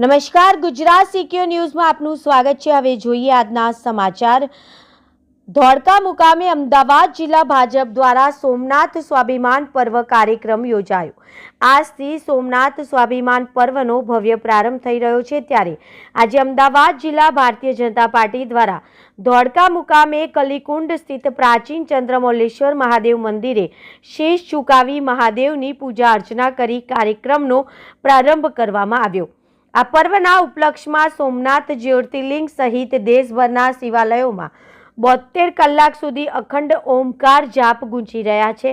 નમસ્કાર, ગુજરાત સિક્યોર ન્યૂઝમાં આપનું સ્વાગત છે. હવે જોઈએ આજના સમાચાર. ધોળકા મુકામે અમદાવાદ જિલ્લા ભાજપ દ્વારા સોમનાથ સ્વાભિમાન પર્વ કાર્યક્રમ યોજાયો. આજથી સોમનાથ સ્વાભિમાન પર્વનો ભવ્ય પ્રારંભ થઈ રહ્યો છે. ત્યારે આજે અમદાવાદ જિલ્લા ભારતીય જનતા પાર્ટી દ્વારા ધોળકા મુકામે કલીકુંડ સ્થિત પ્રાચીન ચંદ્રમૌલેશ્વર મહાદેવ મંદિરે શેષ ચુકાવી મહાદેવની પૂજા અર્ચના કરી કાર્યક્રમનો પ્રારંભ કરવામાં આવ્યો. આ પર્વના ઉપલક્ષમાં સોમનાથ જ્યોતિર્લિંગ સહિત દેશભરના શિવાલયોમાં બોતેર કલાક સુધી અખંડ ઓમકાર જાપ ગુંજી રહ્યા છે.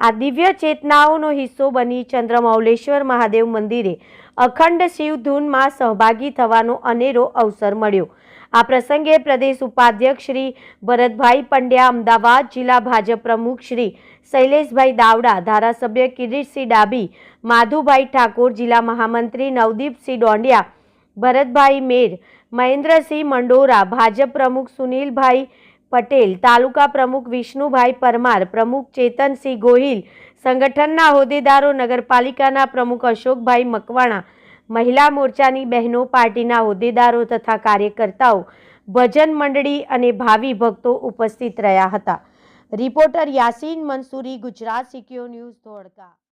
આ દિવ્ય ચેતનાઓનો હિસ્સો બની ચંદ્રમૌલેશ્વર મહાદેવ મંદિરે અખંડ શિવધૂનમાં સહભાગી થવાનો અનેરો અવસર મળ્યો. આ પ્રસંગે પ્રદેશ ઉપાધ્યક્ષ શ્રી ભરતભાઈ પંડ્યા, અમદાવાદ જિલ્લા ભાજપ પ્રમુખ શ્રી શૈલેષભાઈ દાવડા, ધારાસભ્ય કિરીટસિંહ ડાબી માધુભાઈ ઠાકોર, જિલ્લા મહામંત્રી નવદીપસિંહ ડોંડિયા, ભરતભાઈ મેર, મહેન્દ્રસિંહ મંડોરા, ભાજપ પ્રમુખ સુનિલભાઈ પટેલ, તાલુકા પ્રમુખ વિષ્ણુભાઈ પરમાર, પ્રમુખ ચેતનસિંહ ગોહિલ, સંગઠનના હોદ્દેદારો, નગરપાલિકાના પ્રમુખ અશોકભાઈ મકવાણા, મહિલા મોરચાની બહેનો, પાર્ટીના હોદ્દેદારો તથા કાર્યકર્તાઓ, ભજન મંડળી અને ભાવિ ભક્તો ઉપસ્થિત રહ્યા હતા. Reporter Yasin Mansuri, Gujarat secure news Dholka.